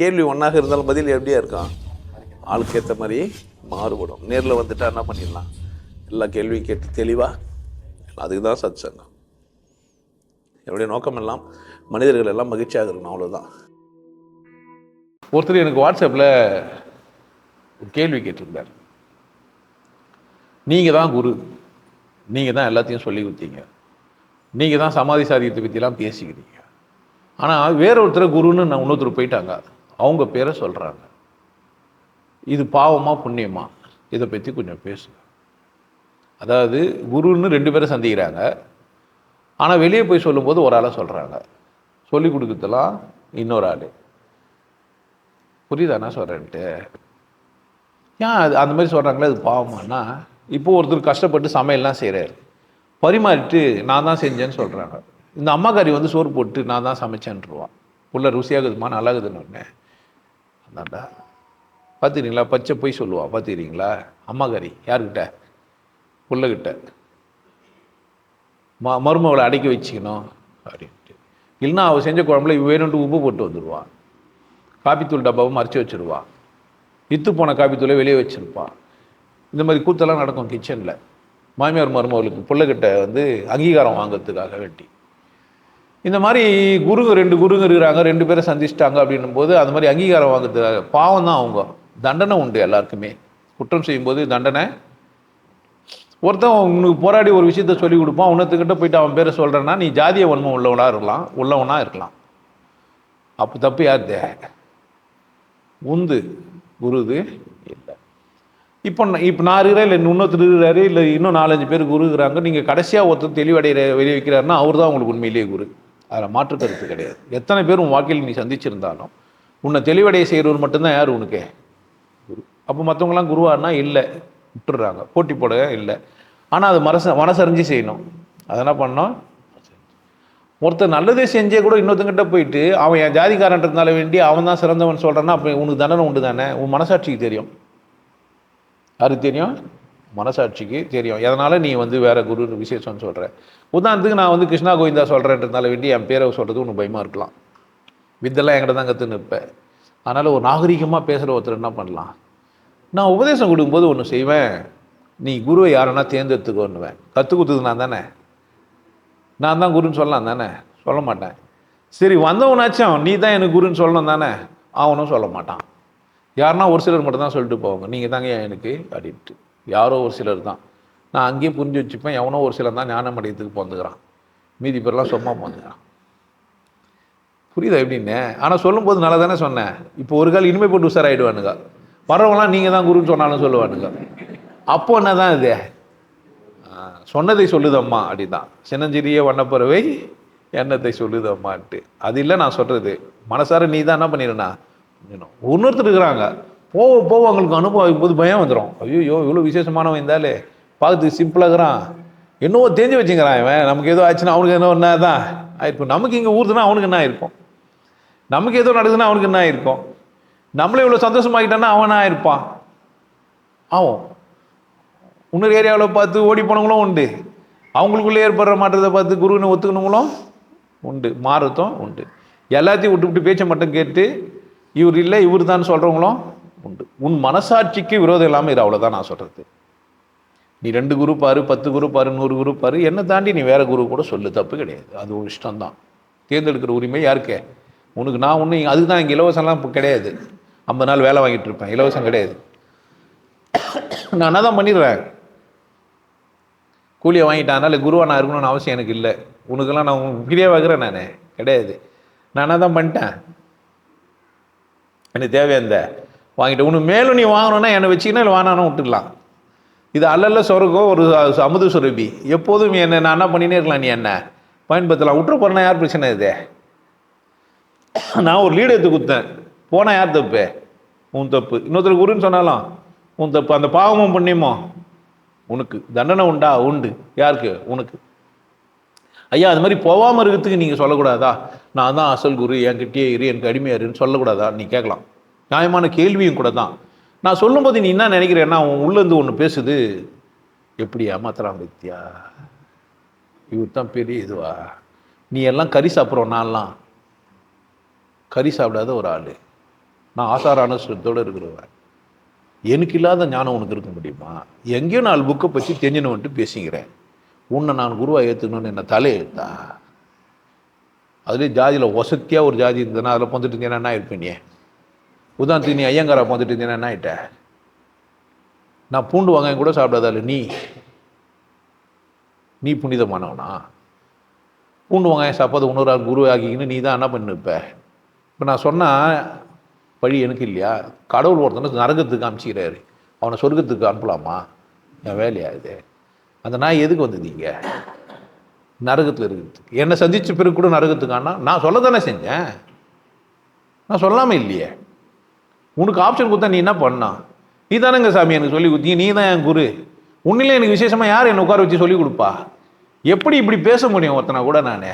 கேள்வி ஒன்றாக இருந்தாலும் பதில் எப்படியா இருக்கும்? ஆளுக்கு ஏற்ற மாதிரி மாறுபடும். நேரில் வந்துட்டா என்ன பண்ணிடலாம்? எல்லா கேள்வியும் கேட்டு தெளிவாக அதுக்கு தான் சத் சங்கம் என்னுடைய நோக்கம் எல்லாம் மனிதர்கள் எல்லாம் மகிழ்ச்சியாக இருக்கணும் அவ்வளோதான் ஒருத்தர் எனக்கு வாட்ஸ்அப்பில் கேள்வி கேட்டிருந்தார். நீங்கள் தான் குரு. நீங்கள் தான் எல்லாத்தையும் சொல்லி கொடுத்தீங்க. நீங்கள் தான் சமாதி சாதியத்தை பற்றிலாம் பேசிக்கிறீங்க. ஆனால் வேற ஒருத்தர் குருன்னு நான் இன்னொருத்தர் போயிட்டாங்க. அவங்க பேரை சொல்கிறாங்க இது பாவமா புண்ணியமா? இதை பற்றி கொஞ்சம் பேசுங்க. அதாவது குருன்னு ரெண்டு பேரும் சந்திக்கிறாங்க. ஆனால் வெளியே போய் சொல்லும்போது ஒரு ஆளை சொல்கிறாங்க சொல்லி கொடுக்குறதெல்லாம் இன்னொரு ஆள். புரியுதா? நான் சொல்கிறேன்ட்டு ஏன் அது அந்த மாதிரி சொல்கிறாங்களே அது பாவமானா? இப்போ ஒருத்தர் கஷ்டப்பட்டு சமையல்லாம் செய்கிறாரு பரிமாறிட்டு நான் தான் செஞ்சேன்னு சொல்கிறாங்க இந்த அம்மாக்காரி வந்து சோறு போட்டு நான் தான் சமைச்சேன்ருவான் உள்ள ருசியாகுதுமா? நல்லாகுதுன்னு உடனே. அதான்டா பார்த்துக்கிறீங்களா பச்சை போய் சொல்லுவா பார்த்துக்கிறீங்களா அம்மாக்காரி யார்கிட்ட? பிள்ளைகிட்ட. ம மருமகளை அடக்கி வச்சுக்கணும். அப்படின்ட்டு. இல்லைன்னா அவள் செஞ்ச குழம்புல வேணும்ட்டு உப்பு போட்டு வந்துடுவா காப்பித்தூள் டப்பாவை மறைச்சி வச்சுருவான் இத்து போன காப்பித்தூளை வெளியே வச்சுருப்பான் இந்த மாதிரி கூத்தெல்லாம் நடக்கும் கிச்சனில் மாமியார் மருமகளுக்கு பிள்ளைகிட்ட வந்து அங்கீகாரம் வாங்குறதுக்காக வேண்டி. இந்த மாதிரி குருங்க ரெண்டு குருங்க இருக்கிறாங்க ரெண்டு பேரை சந்திச்சிட்டாங்க அப்படின்னும் போது அந்த மாதிரி அங்கீகாரம் வாங்குறதுக்காக பாவம் தான் அவங்க. தண்டனை உண்டு எல்லாருக்குமே. குற்றம் செய்யும்போது தண்டனை. ஒருத்தன் உனக்கு போராடி ஒரு விஷயத்த சொல்லி கொடுப்பான் உன்னத்துக்கிட்ட போயிட்டு அவன் பேரை சொல்கிறேன்னா நீ ஜாதிய வன்மம் உள்ளவனாக இருக்கலாம் உள்ளவனாக இருக்கலாம். அப்போ தப்பு யாருது உந்து. குருது இல்லை. இப்போ நான் இப்போ நான் இருக்கிறேன் இல்லை இன்னொருத்தர் இருக்கிறாரு இல்லை இன்னும் நாலஞ்சு பேர் குருங்கிறாங்க நீங்கள் கடைசியாக ஒருத்தர் தெளிவடைய வெளியே வைக்கிறாருன்னா அவர் தான் உங்களுக்கு உண்மையிலேயே குரு. அதில் மாற்று கருத்து கிடையாது. எத்தனை பேர் உன் வாழ்க்கையில் நீ சந்திச்சிருந்தாலும் உன்னை தெளிவடைய செய்கிறவர் மட்டும்தான் யார் உனக்கு? குரு. அப்போ மற்றவங்களாம் குருவானா? இல்லை. விட்டுடுறாங்க போட்டி போட இல்லை. ஆனால் அது மனச மனசறிஞ்சு செய்யணும். அதை என்ன பண்ணோம் ஒருத்தர் நல்லதே செஞ்சே கூட இன்னொருத்தங்கிட்ட போயிட்டு அவன் என் ஜாதிக்காரன்றதுனால வேண்டி அவன் தான் சிறந்தவன் சொல்கிறான்னா அப்போ உனக்கு தண்டனை உண்டு தானே உன் மனசாட்சிக்கு தெரியும். யாருக்கு தெரியும்? மனசாட்சிக்கு தெரியும். எதனால் நீ வந்து வேறு குரு விசேஷம்னு சொல்கிற உதாரணத்துக்கு நான் வந்து கிருஷ்ணா கோவிந்தா சொல்கிறேன்றதுனால வேண்டி என் பேரை சொல்கிறது ஒன்று பயமாக இருக்கலாம். வித்தெல்லாம் என்கிட்ட தான் கற்றுன்னு இருப்பேன் அதனால் ஒரு நாகரிகமாக பேசுகிற ஒருத்தர் என்ன பண்ணலாம்? நான் உபதேசம் கொடுக்கும்போது ஒன்று செய்வேன். நீ குருவை யாருன்னா தேர்ந்தெடுத்துக்கோன்னுவேன். கற்றுக் கொடுத்தது நான் தானே? நான் தான் குருன்னு சொல்லலாம் தானே? சொல்ல மாட்டேன். சரி வந்தவனாச்சும் நீ தான் எனக்கு குருன்னு சொல்லணும் தானே? அவனும் சொல்ல மாட்டான். யாருன்னா ஒரு சிலர் மட்டும் தான் சொல்லிட்டு போவாங்க. நீங்கள் தாங்க எனக்கு அப்படின்ட்டு யாரோ ஒரு சிலர் தான். நான் அங்கேயே புரிஞ்சு வச்சுப்பேன். எவனோ ஒரு சிலர் தான் ஞான மடையத்துக்கு பிறந்துக்கிறான் மீதி பேர்லாம் சும்மா பிறந்துக்கிறான் புரியுதா எப்படின்னு? ஆனால் சொல்லும்போது நல்லா தானே சொன்னேன். இப்போ ஒரு கால் இனிமே போட்டு உஷாராயிடுவானுங்க வரவங்களாம் நீங்கள் தான் குருன்னு சொன்னாலும் சொல்லுவானுங்க. அப்போ என்ன தான் இது சொன்னதை சொல்லுதம்மா அப்படிதான். சின்னஞ்சிறிய வண்ணப்பறவை எண்ணத்தை சொல்லுதம்மான்ட்டு. அது இல்லை நான் சொல்கிறது மனசார நீ தான் என்ன பண்ணிடுனா இன்னொருத்தர் இருக்கிறாங்க. போக போக அவங்களுக்கு அனுபவம் போது பயம் வந்துடும் ஐயோ இவ்வளோ விசேஷமானவன் இருந்தாலே. பார்க்கறதுக்கு சிம்பிளாக இருக்கிறான். என்னவோ தெரிஞ்சு வச்சுக்கிறான் இவன். நமக்கு ஏதோ ஆச்சுன்னா அவனுக்கு என்ன என்ன தான். ஆயிருக்கும் நமக்கு இங்கே ஊறுதுன்னா அவனுக்கு என்ன ஆயிருக்கும்? நமக்கு ஏதோ நடக்குதுன்னா அவனுக்கு என்ன ஆயிருக்கும்? நம்மளே இவ்வளோ சந்தோஷமாக்கிட்டான்னா அவனா இருப்பான் ஆகும் இன்னொரு ஏரியாவில் பார்த்து ஓடி போனவங்களும் உண்டு. அவங்களுக்குள்ளே ஏற்படுற மாற்றத்தை பார்த்து குருவினை ஒத்துக்கணுங்களும் உண்டு. மாறுத்தும் உண்டு. எல்லாத்தையும் விட்டு விட்டு பேச்சை மட்டும் கேட்டு இவர் இல்லை இவர் தான் சொல்கிறவங்களும் உண்டு. உன் மனசாட்சிக்கு விரோதம் இல்லாமல் இது அவ்வளோதான் நான் சொல்கிறது நீ ரெண்டு குரு பாரு பத்து குரு பாரு நூறு குரு பாரு என்னை தாண்டி நீ வேறு குரு கூட சொல்லு தப்பு கிடையாது. அது ஒரு இஷ்டம்தான். தேர்ந்தெடுக்கிற உரிமை யாருக்கே? உனக்கு நான் ஒன்று அதுக்கு தான் இங்கே இலவசம்லாம் இப்போ கிடையாது. ஐம்பது நாள் வேலை வாங்கிட்டு இருப்பேன் இலவசம் கிடையாது. நான் என்ன தான் பண்ணிடுறேன் கூலியை வாங்கிட்டேன் அதனால் குருவாக நான் இருக்கணும்னு அவசியம் எனக்கு இல்லை. உனக்கெல்லாம் நான் ஃப்ரீயாக வைக்கிறேன் நான் கிடையாது. நான் என்ன தான் பண்ணிட்டேன்? எனக்கு தேவையா இந்த வாங்கிட்டேன் உனக்கு மேலும் நீ வாங்கணும்னா என்னை வச்சுக்கினா இல்லை வாங்கினாலும் விட்டுடலாம். இது அல்லல்ல சொர்க்கம் ஒரு அமுது சுரபி. எப்போதும் என்ன நான் என்ன பண்ணினே இருக்கலாம் நீ என்ன? பயன்படுத்தலாம். விட்டுற போறேன்னா யார் பிரச்சனை இது? நான் ஒரு லீடு எடுத்து கொடுத்தேன். போனால் யார் தப்பு? உன் தப்பு. இன்னொருத்தர் குருன்னு சொன்னாலும் உன் தப்பு. அந்த பாவமும் புண்ணியமோ உனக்கு. தண்டனை உண்டா? உண்டு. யாருக்கு? உனக்கு. ஐயா அது மாதிரி போகாமல் இருக்கிறதுக்கு நீங்கள் சொல்லக்கூடாதா? நான் தான் அசல் குரு. என்கிட்டயே இரு எனக்கு அடிமையாருன்னு சொல்லக்கூடாதா? நீ கேட்கலாம். நியாயமான கேள்வியும் கூட தான். நான் சொல்லும்போது நீ என்ன நினைக்கிறேன்னா உன் உள்ளேருந்து ஒன்று பேசுது. எப்படி ஏமாத்துறான் வித்யா இவர் தான் பெரிய இதுவா? நீ எல்லாம் கறி சாப்பிட்றோம் நான்லாம் கறி சாப்பிடாத ஒரு ஆள். நான் ஆசாரான சுத்தோடு இருக்கிறவன். எனக்கு இல்லாத ஞானம் உனக்கு இருக்க முடியுமா? எங்கேயோ நாலு புக்கை பற்றி தெரிஞ்சினவன்ட்டு பேசிக்கிறேன். உன்னை நான் குருவாக ஏற்றுக்கணும்னு என்ன தலையெழுத்தா அதுலேயே ஜாதியில் ஒசத்தியாக ஒரு ஜாதி இருந்ததுன்னா அதில் வந்துட்டு இருந்தேன்னா என்ன இருப்பேன் நீ உதாரணத்துக்கு நீ ஐயங்காரா வந்துட்டு இருந்தீங்கன்னா என்ன நான் பூண்டு வாங்க கூட சாப்பிடாதால நீ? நீ புனிதமானவனா? பூண்டு வாங்க சாப்பாடு இன்னொரு ஆள் குரு ஆகிக்கின்னு நீ தான் என்ன பண்ணிருப்ப? இப்போ நான் சொன்னால் வழி எனக்கு இல்லையா? கடவுள் ஒருத்தனை நரகத்துக்கு அமைச்சிக்கிறாரு அவனை சொர்க்கத்துக்கு அனுப்பலாமா? என் வேலையா இது அந்த நாய் எதுக்கு வந்ததீங்க நரகத்தில் இருக்கிறதுக்கு. என்னை சந்தித்த பிறகு கூட நரகத்துக்கு ஆனா நான் சொல்ல தானே செஞ்சேன்? நான் சொல்லாமல் இல்லையே. உனக்கு ஆப்ஷன் கொடுத்தா நீ என்ன பண்ணா? நீ தானேங்க சாமி எனக்கு சொல்லி கொடுத்தீங்க. நீ தான் என் குரு. உன்னிலே எனக்கு விசேஷமாக யார் என்னை உட்கார வச்சு சொல்லி கொடுப்பா? எப்படி இப்படி பேச முடியும் ஒருத்தனை கூட நான்?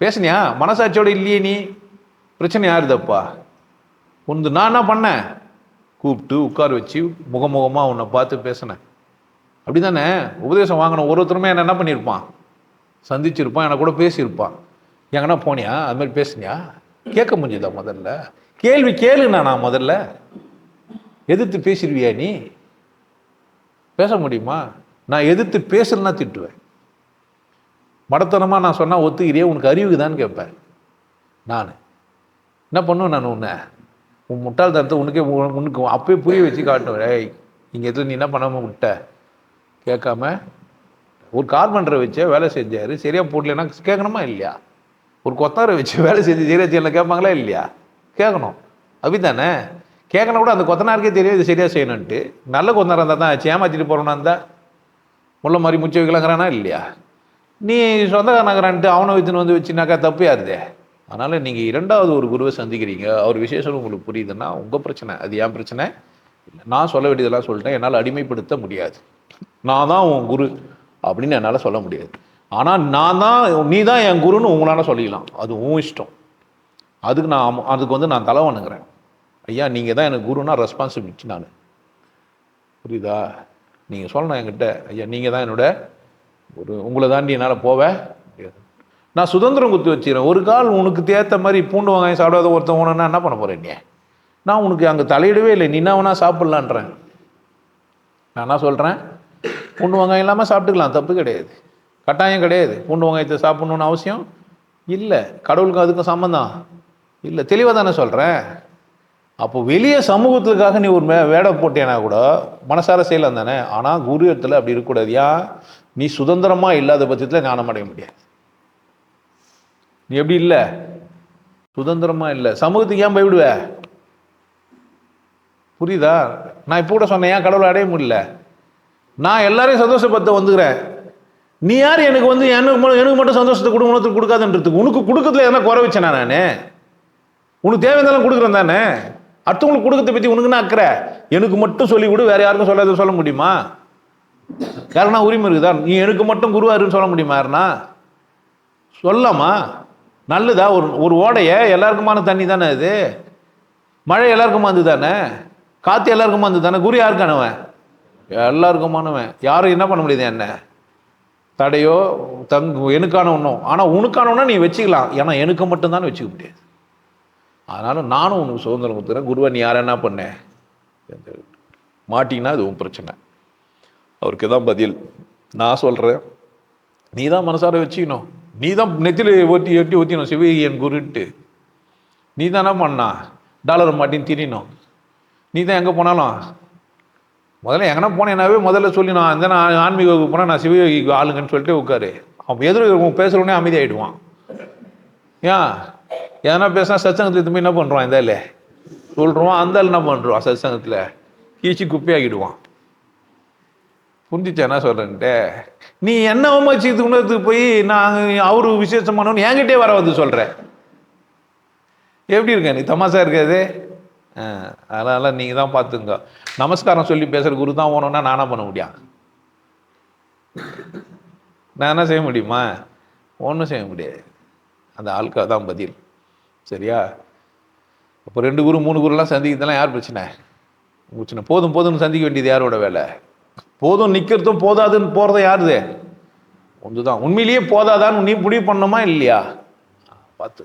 பேசுனியா? மனசாட்சியோடு இல்லையே நீ. பிரச்சனை யாருதப்பா உந்து நான் என்ன பண்ணேன்? கூப்பிட்டு உட்கார வச்சு முகமுகமாக உன்னை பார்த்து பேசினேன். அப்படி தானே உபதேசம் வாங்கின ஒரு ஒருத்தருமே என்ன என்ன பண்ணியிருப்பான் சந்திச்சிருப்பான் என்னை கூட பேசியிருப்பான். எங்கன்னா போனியா? அது மாதிரி பேசுனியா? கேட்க முடிஞ்சுதா முதல்ல? கேள்வி கேளுண்ணா நான் முதல்ல. எதிர்த்து பேசிடுவியா நீ? பேச முடியுமா? நான் எதிர்த்து பேசலன்னா திட்டுவேன். மடத்தனமாக நான் சொன்னால் ஒத்துக்கிறியே? உனக்கு அறிவுக்குதான்னு கேட்பேன். நான். என்ன பண்ணுவேன் நான் உன்னை? உன் முட்டாள்தனத்தை உனக்கே உனக்கு அப்பயே புரிய வச்சு காட்டுவேன். ஏய் இங்கே எதுவும் நீ என்ன பண்ணாமல் விட்ட? கேட்காம ஒரு கார்பெண்டரை வச்சு வேலை செஞ்சார். சரியாக போடலன்னா கேட்கணுமா இல்லையா? ஒரு கொத்தாரை வச்சு வேலை செஞ்சு சரியா செய்யலாம் கேட்பாங்களா இல்லையா? கேட்கணும் அப்படித்தானே? கேட்கணும் கூட அந்த கொத்தனாருக்கே தெரியும் இது சரியா செய்யணுன்ட்டு நல்ல கொத்தனார் இருந்தால் தான் ஏமாற்றிட்டு போகிறோன்னா இருந்தால் முள்ள மாதிரி முச்சை வைக்கலாங்கிறானா இல்லையா? நீ சொந்தக்காரனாகிறான்ட்டு அவனை வச்சுன்னு வந்து வச்சுனாக்கா தப்பு யாருதே? அதனால் நீங்கள் இரண்டாவது ஒரு குருவை சந்திக்கிறீங்க. அவர் விசேஷம் உங்களுக்கு புரியுதுன்னா உங்கள் பிரச்சனை. அது ஏன் பிரச்சனை? நான் சொல்ல வேண்டியதெல்லாம் சொல்லிட்டேன். என்னால் அடிமைப்படுத்த முடியாது. நான் தான் உன் குரு அப்படின்னு என்னால் சொல்ல முடியாது. ஆனால் நான் தான் நீ தான் என் குருன்னு உங்களால் சொல்லிக்கலாம் அது உன் இஷ்டம். அதுக்கு நான் அதுக்கு வந்து நான் தலை வணங்குறேன் ஐயா நீங்கள் தான் எனக்கு குருனா ரெஸ்பான்சிபிலிட்டி நான். புரியுதா? நீங்கள் சொல்லணும் என்கிட்ட. ஐயா நீங்கள் தான் என்னோட ஒரு உங்களை தாண்டி என்னால் போக முடியாது. நான் சுதந்திரம் குத்தி வச்சுக்கிறேன். ஒரு கால் உனக்கு தேத்த மாதிரி பூண்டு வெங்காயம் சாப்பிடாத ஒருத்தன் உனன்னா என்ன பண்ண போகிறேன் நீ? நான் உனக்கு அங்கே தலையிடவே இல்லை. நீ என்ன வேணா சாப்பிட்லான்றேன். நான் என்ன சொல்கிறேன் பூண்டு வெங்காயம் இல்லாமல் சாப்பிட்டுக்கலாம். தப்பு கிடையாது. கட்டாயம் கிடையாது. பூண்டு வெங்காயத்தை சாப்பிட்ணுன்னு அவசியம் இல்லை. கடவுளுக்கும் அதுக்கும் சம்மந்தம். இல்லை தெளிவாக தானே சொல்கிறேன் அப்போ வெளியே சமூகத்துக்காக நீ ஒரு மே வேடை போட்டேனா கூட மனசார செய்யலாம் தானே. ஆனால் குரு இடத்துல அப்படி இருக்கக்கூடாது. ஏன் நீ சுதந்திரமாக இல்லாத பட்சத்தில் ஞானம் அடைய முடியாது. நீ எப்படி இல்லை? சுதந்திரமாக இல்லை. சமூகத்துக்கு ஏன் போய்விடுவ புரியுதா? நான் இப்போ கூட சொன்னேன் ஏன் கடவுளை அடைய முடியல? நான் எல்லாரையும் சந்தோஷப்படுத்த வந்துக்கிறேன். நீ யார்? எனக்கு வந்து எனக்கு எனக்கு மட்டும் சந்தோஷத்தை கொடு உனக்கு கொடுக்காதுன்றதுக்கு உனக்கு கொடுக்கறதுல எதனா குறை வச்சேனா நான்? உனக்கு தேவையானதெல்லாம் கொடுக்குறேன் தானே? அடுத்தவங்களுக்கு கொடுக்கறத பற்றி உனக்குன்னு அக்கறை? எனக்கு மட்டும் சொல்லி கொடு வேற யாருக்கும் சொல்லாத சொல்ல முடியுமா? யாருன்னா உரிமை இருக்குதா? நீ எனக்கு மட்டும் குருவாருன்னு சொல்ல முடியுமா யாருன்னா? சொல்லாமா நல்லதா? ஒரு ஒரு ஓடைய எல்லாருக்குமான தண்ணி தானே அது மழை எல்லாருக்குமானது தானே? காற்று எல்லாருக்குமா வந்து தானே? குரு யாருக்கானவன் எல்லாருக்குமானவன் யாரும் என்ன பண்ண முடியுது என்ன? தடையோ தங்கு எனக்கான ஒன்றும் ஆனால் உனக்கானவனா நீ வச்சுக்கலாம். ஏன்னா எனக்கு மட்டும்தான் வச்சுக்க முடியாது. அதனால் நானும் உனக்கு சுதந்திரம் கொடுத்துறேன் குருவை நீ யார் என்ன பண்ண? மாட்டிங்கன்னா அது உன் பிரச்சனை. அவருக்கு தான் பதில். நான் சொல்கிறேன் நீ தான் மனசார வச்சுக்கணும். நீ தான் நெத்தில ஒட்டி ஒட்டி ஒத்திக்கணும் சிவகி என் குருன்ட்டு. நீ தான் என்ன பண்ணா? டாலர் மாட்டின்னு திரியணும் நீ தான் எங்கே போனாலும்? முதல்ல எங்கன்னா போனேன்னாவே முதல்ல சொல்லி நான் இந்த நான் ஆன்மீக வகுப்பு போனால் நான் சிவயோகிக்கு ஆளுங்கன்னு சொல்லிட்டு உட்காரு. அவன் எதிர பேசுகிறவனே அமைதியாகிடுவான் ஏன்? எதனா பேசினா சத்சங்கத்தில் திரும்பி என்ன பண்ணுறான் இந்த சொல்கிறோம் அந்த ஆள் என்ன பண்ணுறான் சத்சங்கத்தில். கீச்சு குப்பையாக்கிடுவான். புரிஞ்சிச்சா? என்ன சொல்கிறேன்ட்டு நீ என்ன அவமதிச்சு உணர்த்துக்கு போய் நான் அவரு விசேஷமானவன் என்கிட்டே வர வந்து சொல்கிறேன் எப்படி இருக்க? நீ தமாசா இருக்காது ஆ, நீங்கள் தான் பார்த்துங்க. நமஸ்காரம் சொல்லி பேசுகிற குரு தான் ஓணும்னா நானா பண்ண முடியும்? நான் என்ன செய்ய முடியுமா? ஒன்றும் செய்ய முடியாது. அந்த ஆளுக்கா தான் பதில். சரியா? அப்போ ரெண்டு குரு மூணு குருலாம் சந்திக்கிறதெல்லாம் யார் பிரச்சனை? பிரச்சனை போதும் போதும்னு சந்திக்க வேண்டியது யாரோட வேலை? போதும் நிற்கிறதும் போதாதுன்னு போகிறத யாருது? ஒன்று தான் உண்மையிலேயே போதாதான்னு நீ முடிவு பண்ணணுமா இல்லையா? பார்த்து.